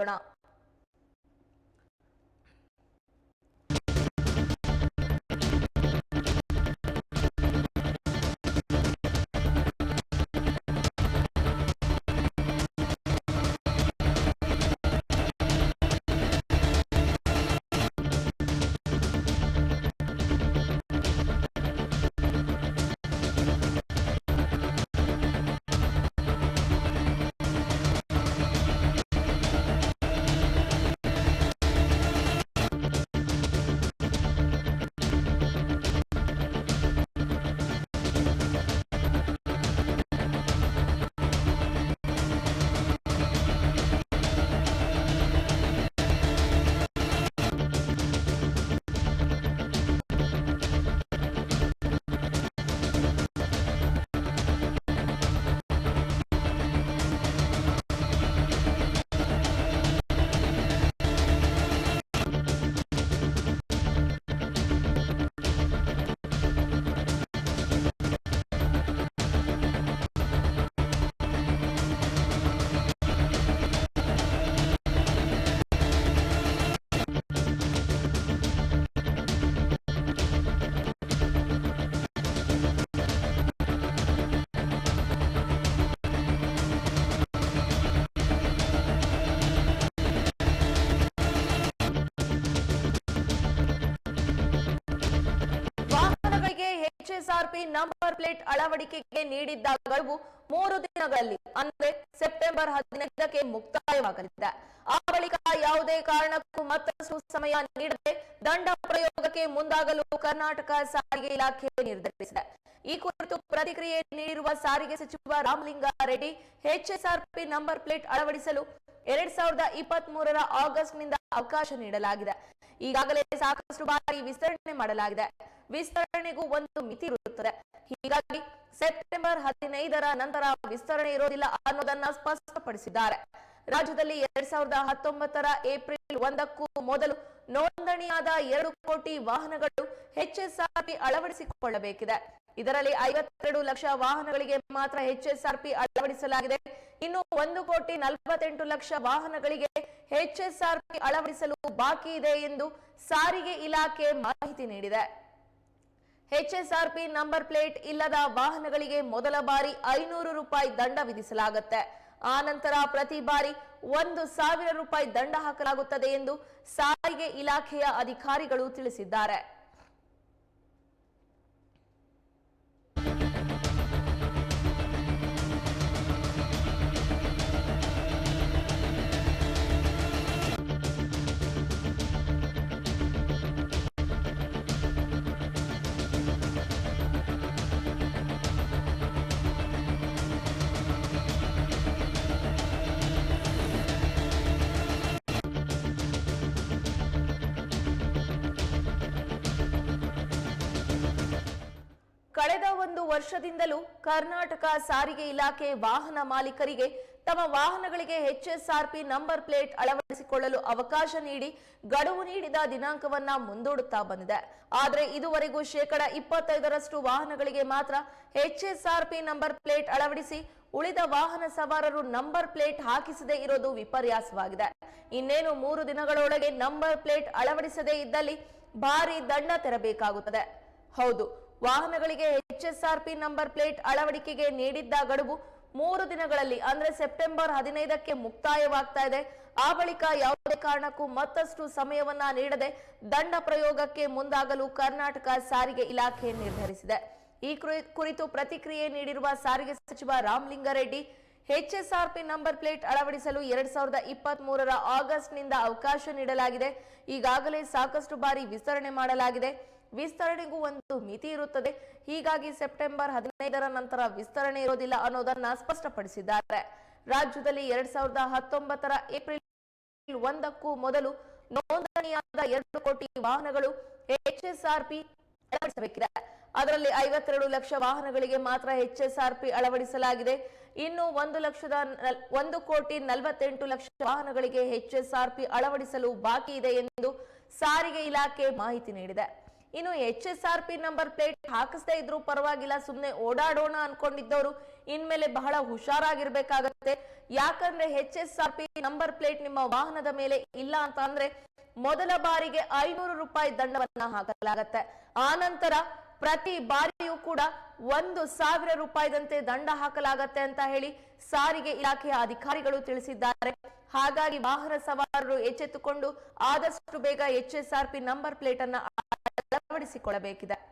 ನೋಡೋಣ HSRP number plate ಅಳವಡಿಕೆಗೆ ನೀಡಿದ್ದ ಗಡುವು ಮೂರು ದಿನಗಳಲ್ಲಿ, ಅಂದರೆ ಸೆಪ್ಟೆಂಬರ್ ಹದಿನೈದಕ್ಕೆ ಮುಕ್ತಾಯವಾಗಲಿದೆ. ಆ ಬಳಿಕ ಯಾವುದೇ ಕಾರಣಕ್ಕೂ ಮತ್ತಷ್ಟು ಸಮಯ ನೀಡದೆ ದಂಡ ಪ್ರಯೋಗಕ್ಕೆ ಮುಂದಾಗಲು ಕರ್ನಾಟಕ ಸಾರಿಗೆ ಇಲಾಖೆ ನಿರ್ಧರಿಸಿದೆ. ಈ ಕುರಿತು ಪ್ರತಿಕ್ರಿಯೆ ನೀಡಿರುವ ಸಾರಿಗೆ ಸಚಿವ ರಾಮಲಿಂಗಾರೆಡ್ಡಿ, ಎಚ್ಎಸ್ಆರ್ಪಿ ನಂಬರ್ ಪ್ಲೇಟ್ ಅಳವಡಿಸಲು ಎರಡ್ ಸಾವಿರದ ಇಪ್ಪತ್ತ್ ಮೂರರ ಆಗಸ್ಟ್ನಿಂದ ಅವಕಾಶ ನೀಡಲಾಗಿದೆ. ಈಗಾಗಲೇ ಸಾಕಷ್ಟು ಬಾರಿ ವಿಸ್ತರಣೆ ಮಾಡಲಾಗಿದೆ. ವಿಸ್ತರಣೆಗೂ ಒಂದು ಮಿತಿ ಇರುತ್ತದೆ. ಹೀಗಾಗಿ ಸೆಪ್ಟೆಂಬರ್ ಹದಿನೈದರ ನಂತರ ವಿಸ್ತರಣೆ ಇರೋದಿಲ್ಲ ಅನ್ನೋದನ್ನ ಸ್ಪಷ್ಟಪಡಿಸಿದ್ದಾರೆ. ರಾಜ್ಯದಲ್ಲಿ ಎರಡ್ ಸಾವಿರದ ಹತ್ತೊಂಬತ್ತರ ಏಪ್ರಿಲ್ ಒಂದಕ್ಕೂ ಮೊದಲು ನೋಂದಣಿಯಾದ ಎರಡು ಕೋಟಿ ವಾಹನಗಳು ಹೆಚ್ಎಸ್ಆರ್ಪಿ ಅಳವಡಿಸಿಕೊಳ್ಳಬೇಕಿದೆ. ಇದರಲ್ಲಿ ಐವತ್ತೆರಡು ಲಕ್ಷ ವಾಹನಗಳಿಗೆ ಮಾತ್ರ ಹೆಚ್ಎಸ್ಆರ್ಪಿ ಅಳವಡಿಸಲಾಗಿದೆ. ಇನ್ನು ಒಂದು ಕೋಟಿ ನಲವತ್ತೆಂಟು ಲಕ್ಷ ವಾಹನಗಳಿಗೆ ಎಚ್ಎಸ್ಆರ್ಪಿ ಅಳವಡಿಸಲು ಬಾಕಿ ಇದೆ ಎಂದು ಸಾರಿಗೆ ಇಲಾಖೆ ಮಾಹಿತಿ ನೀಡಿದೆ. ಎಚ್ಎಸ್ಆರ್ಪಿ ನಂಬರ್ ಪ್ಲೇಟ್ ಇಲ್ಲದ ವಾಹನಗಳಿಗೆ ಮೊದಲ ಬಾರಿ ಐನೂರು ರೂಪಾಯಿ ದಂಡ ವಿಧಿಸಲಾಗುತ್ತೆ. ಆ ನಂತರ ಪ್ರತಿ ಬಾರಿ ಒಂದು ಸಾವಿರ ರೂಪಾಯಿ ದಂಡ ಹಾಕಲಾಗುತ್ತದೆ ಎಂದು ಸಾರಿಗೆ ಇಲಾಖೆಯ ಅಧಿಕಾರಿಗಳು ತಿಳಿಸಿದ್ದಾರೆ. ಕಳೆದ ಒಂದು ವರ್ಷದಿಂದಲೂ ಕರ್ನಾಟಕ ಸಾರಿಗೆ ಇಲಾಖೆ ವಾಹನ ಮಾಲೀಕರಿಗೆ ತಮ್ಮ ವಾಹನಗಳಿಗೆ ಎಚ್ಎಸ್ಆರ್ಪಿ ನಂಬರ್ ಪ್ಲೇಟ್ ಅಳವಡಿಸಿಕೊಳ್ಳಲು ಅವಕಾಶ ನೀಡಿ ಗಡುವು ನೀಡಿದ ದಿನಾಂಕವನ್ನ ಮುಂದೂಡುತ್ತಾ ಬಂದಿದೆ. ಆದರೆ ಇದುವರೆಗೂ ಶೇಕಡ ಇಪ್ಪತ್ತೈದರಷ್ಟು ವಾಹನಗಳಿಗೆ ಮಾತ್ರ ಎಚ್ಎಸ್ಆರ್ಪಿ ನಂಬರ್ ಪ್ಲೇಟ್ ಅಳವಡಿಸಿ ಉಳಿದ ವಾಹನ ಸವಾರರು ನಂಬರ್ ಪ್ಲೇಟ್ ಹಾಕಿಸದೇ ಇರೋದು ವಿಪರ್ಯಾಸವಾಗಿದೆ. ಇನ್ನೇನು ಮೂರು ದಿನಗಳೊಳಗೆ ನಂಬರ್ ಪ್ಲೇಟ್ ಅಳವಡಿಸದೇ ಇದ್ದಲ್ಲಿ ಭಾರಿ ದಂಡ ತೆರಬೇಕಾಗುತ್ತದೆ. ಹೌದು ವಾಹನಗಳಿಗೆ ಎಚ್ಎಸ್ಆರ್ಪಿ ನಂಬರ್ ಪ್ಲೇಟ್ ಅಳವಡಿಕೆಗೆ ನೀಡಿದ್ದ ಗಡುವು ಮೂರು ದಿನಗಳಲ್ಲಿ, ಅಂದ್ರೆ ಸೆಪ್ಟೆಂಬರ್ ಹದಿನೈದಕ್ಕೆ ಮುಕ್ತಾಯವಾಗ್ತಾ ಇದೆ. ಆ ಬಳಿಕ ಯಾವುದೇ ಕಾರಣಕ್ಕೂ ಮತ್ತಷ್ಟು ಸಮಯವನ್ನ ನೀಡದೆ ದಂಡ ಪ್ರಯೋಗಕ್ಕೆ ಮುಂದಾಗಲು ಕರ್ನಾಟಕ ಸಾರಿಗೆ ಇಲಾಖೆ ನಿರ್ಧರಿಸಿದೆ. ಈ ಕುರಿ- ಕುರಿತು ಪ್ರತಿಕ್ರಿಯೆ ನೀಡಿರುವ ಸಾರಿಗೆ ಸಚಿವ ರಾಮಲಿಂಗಾರೆಡ್ಡಿ, ಎಚ್ಎಸ್ಆರ್ಪಿ ನಂಬರ್ ಪ್ಲೇಟ್ ಅಳವಡಿಸಲು ಎರಡ್ ಸಾವಿರದ ಇಪ್ಪತ್ತ್ ಮೂರರ ಆಗಸ್ಟ್ನಿಂದ ಅವಕಾಶ ನೀಡಲಾಗಿದೆ. ಈಗಾಗಲೇ ಸಾಕಷ್ಟು ಬಾರಿ ವಿಸ್ತರಣೆ ಮಾಡಲಾಗಿದೆ. ವಿಸ್ತರಣೆಗೂ ಒಂದು ಮಿತಿ ಇರುತ್ತದೆ. ಹೀಗಾಗಿ ಸೆಪ್ಟೆಂಬರ್ ಹದಿನೈದರ ನಂತರ ವಿಸ್ತರಣೆ ಇರೋದಿಲ್ಲ ಅನ್ನೋದನ್ನ ಸ್ಪಷ್ಟಪಡಿಸಿದ್ದಾರೆ. ರಾಜ್ಯದಲ್ಲಿ ಎರಡ್ ಸಾವಿರದ ಹತ್ತೊಂಬತ್ತರ ಏಪ್ರಿಲ್ ಒಂದಕ್ಕೂ ಮೊದಲು ನೋಂದಣಿಯಾದ ಎರಡು ಕೋಟಿ ವಾಹನಗಳು ಎಚ್ಎಸ್ಆರ್ಪಿ ಅಳವಡಿಸಬೇಕಿದೆ. ಅದರಲ್ಲಿ ಐವತ್ತೆರಡು ಲಕ್ಷ ವಾಹನಗಳಿಗೆ ಮಾತ್ರ ಎಚ್ಎಸ್ಆರ್ಪಿ ಅಳವಡಿಸಲಾಗಿದೆ. ಇನ್ನು ಒಂದು ಲಕ್ಷದ ಒಂದು ಕೋಟಿ ನಲವತ್ತೆಂಟು ಲಕ್ಷ ವಾಹನಗಳಿಗೆ ಎಚ್ಎಸ್ಆರ್ಪಿ ಅಳವಡಿಸಲು ಬಾಕಿ ಇದೆ ಎಂದು ಸಾರಿಗೆ ಇಲಾಖೆ ಮಾಹಿತಿ ನೀಡಿದೆ. ಇನ್ನು H S R P number plate ಹಾಕಿಸದೇ ಇದ್ರೂ ಪರವಾಗಿಲ್ಲ ಸುಮ್ಮನೆ ಓಡಾಡೋಣ ಅನ್ಕೊಂಡಿದ್ದವರು ಇನ್ಮೇಲೆ ಬಹಳ ಹುಷಾರಾಗಿರ್ಬೇಕಾಗತ್ತೆ. ಯಾಕಂದ್ರೆ H S R P number plate ನಿಮ್ಮ ವಾಹನದ ಮೇಲೆ ಇಲ್ಲ ಅಂತ ಅಂದ್ರೆ ಮೊದಲ ಬಾರಿಗೆ ಐನೂರು ರೂಪಾಯಿ ದಂಡವನ್ನ ಹಾಕಲಾಗತ್ತೆ. ಆನಂತರ ಪ್ರತಿ ಬಾರಿಯೂ ಕೂಡ ಒಂದು ಸಾವಿರ ರೂಪಾಯಿದಂತೆ ದಂಡ ಹಾಕಲಾಗತ್ತೆ ಅಂತ ಹೇಳಿ ಸಾರಿಗೆ ಇಲಾಖೆಯ ಅಧಿಕಾರಿಗಳು ತಿಳಿಸಿದ್ದಾರೆ. ಹಾಗಾಗಿ ವಾಹನ ಸವಾರರು ಎಚ್ಚೆತ್ತುಕೊಂಡು ಆದಷ್ಟು ಬೇಗ H S R P number plate ಅನ್ನ ಅಳವಡಿಸಿಕೊಳ್ಳಬೇಕಿದೆ.